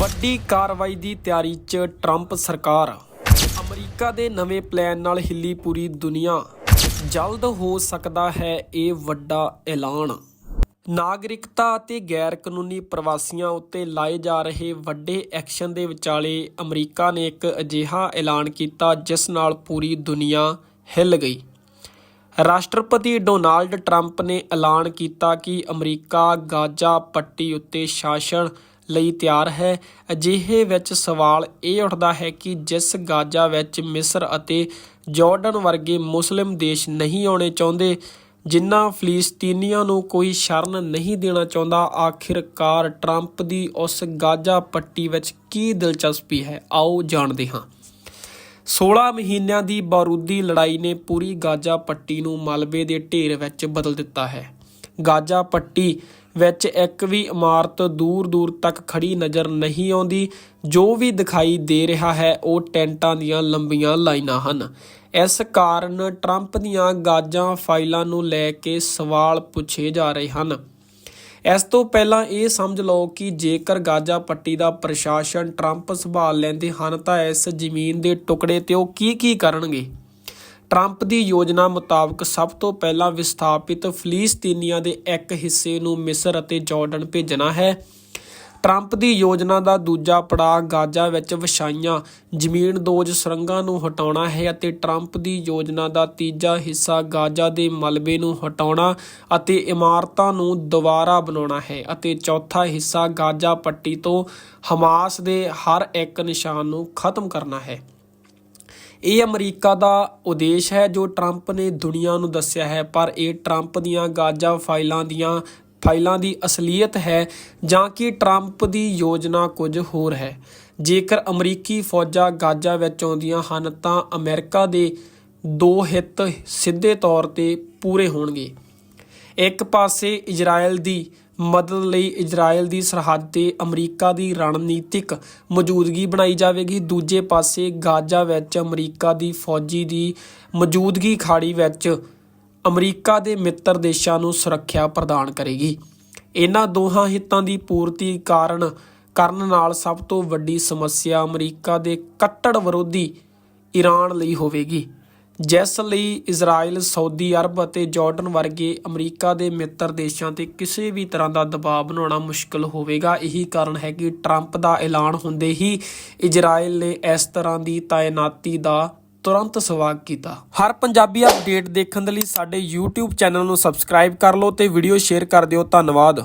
ਵੱਡੀ ਕਾਰਵਾਈ ਦੀ ਤਿਆਰੀ 'ਚ ਟਰੰਪ ਸਰਕਾਰ। ਅਮਰੀਕਾ ਦੇ ਨਵੇਂ ਪਲਾਨ ਨਾਲ ਹਿੱਲੀ ਪੂਰੀ ਦੁਨੀਆ। ਜਲਦ ਹੋ ਸਕਦਾ ਹੈ ਇਹ ਵੱਡਾ ਐਲਾਨ। ਨਾਗਰਿਕਤਾ ਅਤੇ ਗੈਰ ਕਾਨੂੰਨੀ ਪ੍ਰਵਾਸੀਆਂ ਉੱਤੇ ਲਾਏ ਜਾ ਰਹੇ ਵੱਡੇ ਐਕਸ਼ਨ ਦੇ ਵਿਚਾਲੇ ਅਮਰੀਕਾ ਨੇ ਇੱਕ ਅਜਿਹਾ ਐਲਾਨ ਕੀਤਾ ਜਿਸ ਨਾਲ ਪੂਰੀ ਦੁਨੀਆ ਹਿੱਲ ਗਈ। ਰਾਸ਼ਟਰਪਤੀ ਡੋਨਾਲਡ ਟਰੰਪ ਨੇ ਐਲਾਨ ਕੀਤਾ ਕਿ ਅਮਰੀਕਾ ਗਾਜ਼ਾ ਪੱਟੀ ਉੱਤੇ ਸ਼ਾਸਨ ਲਈ ਤਿਆਰ ਹੈ। ਅਜਿਹੇ ਵਿੱਚ ਸਵਾਲ ਇਹ ਉੱਠਦਾ ਹੈ ਕਿ ਜਿਸ ਗਾਜ਼ਾ ਵਿੱਚ ਮਿਸਰ ਅਤੇ ਜਾਰਡਨ ਵਰਗੇ ਮੁਸਲਿਮ ਦੇਸ਼ ਨਹੀਂ ਆਉਣੇ ਚਾਹੁੰਦੇ, ਜਿਨ੍ਹਾਂ ਫਲਸਤੀਨੀਆਂ ਨੂੰ ਕੋਈ ਸ਼ਰਨ ਨਹੀਂ ਦੇਣਾ ਚਾਹੁੰਦਾ, ਆਖਿਰਕਾਰ ਟਰੰਪ ਦੀ ਉਸ ਗਾਜ਼ਾ ਪੱਟੀ ਵਿੱਚ ਕੀ ਦਿਲਚਸਪੀ ਹੈ? ਆਓ ਜਾਣਦੇ ਹਾਂ। 16 ਮਹੀਨਿਆਂ ਦੀ ਬਾਰੂਦੀ ਲੜਾਈ ਨੇ ਪੂਰੀ ਗਾਜ਼ਾ ਪੱਟੀ ਨੂੰ ਮਲਬੇ ਦੇ ਢੇਰ ਵਿੱਚ ਬਦਲ ਦਿੱਤਾ ਹੈ। ਗਾਜ਼ਾ ਪੱਟੀ ਵਿੱਚ ਇੱਕ ਵੀ ਇਮਾਰਤ ਦੂਰ ਦੂਰ ਤੱਕ ਖੜੀ ਨਜ਼ਰ ਨਹੀਂ ਆਉਂਦੀ। ਜੋ ਵੀ ਦਿਖਾਈ ਦੇ ਰਿਹਾ ਹੈ, ਉਹ ਟੈਂਟਾਂ ਦੀਆਂ ਲੰਬੀਆਂ ਲਾਈਨਾਂ ਹਨ। ਇਸ ਕਾਰਨ ਟਰੰਪ ਦੀਆਂ ਗਾਜ਼ਾਂ ਫਾਈਲਾਂ ਨੂੰ ਲੈ ਕੇ ਸਵਾਲ ਪੁੱਛੇ ਜਾ ਰਹੇ ਹਨ। ਇਸ ਤੋਂ ਪਹਿਲਾਂ ਇਹ ਸਮਝ ਲਓ ਕਿ ਜੇਕਰ ਗਾਜ਼ਾ ਪੱਟੀ ਦਾ ਪ੍ਰਸ਼ਾਸਨ ਟਰੰਪ ਸੰਭਾਲ ਲੈਂਦੇ ਹਨ, ਤਾਂ ਇਸ ਜ਼ਮੀਨ ਦੇ ਟੁਕੜੇ ਤੇ ਉਹ ਕੀ ਕੀ ਕਰਨਗੇ? ਟਰੰਪ ਦੀ ਯੋਜਨਾ ਮੁਤਾਬਕ ਸਭ ਤੋਂ ਪਹਿਲਾਂ ਵਿਸਥਾਪਿਤ ਫਲਸਤੀਨੀਆਂ ਦੇ ਇੱਕ ਹਿੱਸੇ ਨੂੰ ਮਿਸਰ ਅਤੇ ਜਾਰਡਨ ਭੇਜਣਾ ਹੈ। ਟਰੰਪ ਦੀ ਯੋਜਨਾ ਦਾ ਦੂਜਾ ਪੜਾਅ ਗਾਜ਼ਾ ਵਿੱਚ ਵਿਛਾਈਆਂ ਜ਼ਮੀਨਦੋਜ਼ ਸੁਰੰਗਾਂ ਨੂੰ ਹਟਾਉਣਾ ਹੈ ਅਤੇ ਟਰੰਪ ਦੀ ਯੋਜਨਾ ਦਾ ਤੀਜਾ ਹਿੱਸਾ ਗਾਜ਼ਾ ਦੇ ਮਲਬੇ ਨੂੰ ਹਟਾਉਣਾ ਅਤੇ ਇਮਾਰਤਾਂ ਨੂੰ ਦੁਬਾਰਾ ਬਣਾਉਣਾ ਹੈ ਅਤੇ ਚੌਥਾ ਹਿੱਸਾ ਗਾਜ਼ਾ ਪੱਟੀ ਤੋਂ ਹਮਾਸ ਦੇ ਹਰ ਇੱਕ ਨਿਸ਼ਾਨ ਨੂੰ ਖਤਮ ਕਰਨਾ ਹੈ। ਇਹ ਅਮਰੀਕਾ ਦਾ ਉਦੇਸ਼ ਹੈ ਜੋ ਟਰੰਪ ਨੇ ਦੁਨੀਆ ਨੂੰ ਦੱਸਿਆ ਹੈ, ਪਰ ਇਹ ਟਰੰਪ ਦੀਆਂ ਗਾਜ਼ਾ ਫਾਈਲਾਂ ਦੀਆਂ ਫਾਈਲਾਂ ਦੀ ਅਸਲੀਅਤ ਹੈ ਜਾਂ ਕਿ ਟਰੰਪ ਦੀ ਯੋਜਨਾ ਕੁਝ ਹੋਰ ਹੈ। ਜੇਕਰ ਅਮਰੀਕੀ ਫੌਜਾਂ ਗਾਜ਼ਾ ਵਿੱਚ ਆਉਂਦੀਆਂ ਹਨ, ਤਾਂ ਅਮਰੀਕਾ ਦੇ ਦੋ ਹਿੱਤ ਸਿੱਧੇ ਤੌਰ ਤੇ ਪੂਰੇ ਹੋਣਗੇ। ਇੱਕ ਪਾਸੇ ਇਜ਼ਰਾਈਲ ਦੀ ਮਦਦ ਲਈ ਇਜ਼ਰਾਈਲ ਦੀ ਸਰਹੱਦ ਤੇ ਅਮਰੀਕਾ ਦੀ ਰਣਨੀਤਿਕ ਮੌਜੂਦਗੀ ਬਣਾਈ ਜਾਵੇਗੀ। ਦੂਜੇ ਪਾਸੇ ਗਾਜ਼ਾ ਵਿੱਚ ਅਮਰੀਕਾ ਦੀ ਫੌਜੀ ਦੀ ਮੌਜੂਦਗੀ ਖਾੜੀ ਵਿੱਚ ਅਮਰੀਕਾ ਦੇ ਮਿੱਤਰ ਦੇਸ਼ਾਂ ਨੂੰ ਸੁਰੱਖਿਆ ਪ੍ਰਦਾਨ ਕਰੇਗੀ। ਇਹਨਾਂ ਦੋਹਾਂ ਹਿੱਤਾਂ ਦੀ ਪੂਰਤੀ ਕਾਰਨ ਕਰਨ ਨਾਲ ਸਭ ਤੋਂ ਵੱਡੀ ਸਮੱਸਿਆ ਅਮਰੀਕਾ ਦੇ ਕੱਟੜ ਵਿਰੋਧੀ ਈਰਾਨ ਲਈ ਹੋਵੇਗੀ। ਜਿਸ ਲਈ ਇਜ਼ਰਾਈਲ, ਸਾਊਦੀ ਅਰਬ ਅਤੇ ਜਾਰਡਨ ਵਰਗੇ ਅਮਰੀਕਾ ਦੇ ਮਿੱਤਰ ਦੇਸ਼ਾਂ ਤੇ ਕਿਸੇ ਵੀ ਤਰ੍ਹਾਂ ਦਾ ਦਬਾਅ ਬਣਾਉਣਾ ਮੁਸ਼ਕਲ ਹੋਵੇਗਾ। ਇਹੀ ਕਾਰਨ ਹੈ ਕਿ ਟਰੰਪ ਦਾ ਐਲਾਨ ਹੁੰਦੇ ਹੀ ਇਜ਼ਰਾਈਲ ਨੇ ਇਸ ਤਰ੍ਹਾਂ ਦੀ ਤਾਇਨਾਤੀ ਦਾ ਤੁਰੰਤ ਸਵਾਗਤ ਕੀਤਾ। ਹਰ ਪੰਜਾਬੀ ਅਪਡੇਟ ਦੇਖਣ ਦੇ ਲਈ ਸਾਡੇ YouTube ਚੈਨਲ ਨੂੰ ਸਬਸਕ੍ਰਾਈਬ ਕਰ ਲਓ ਤੇ ਵੀਡੀਓ ਸ਼ੇਅਰ ਕਰ ਦਿਓ। ਧੰਨਵਾਦ।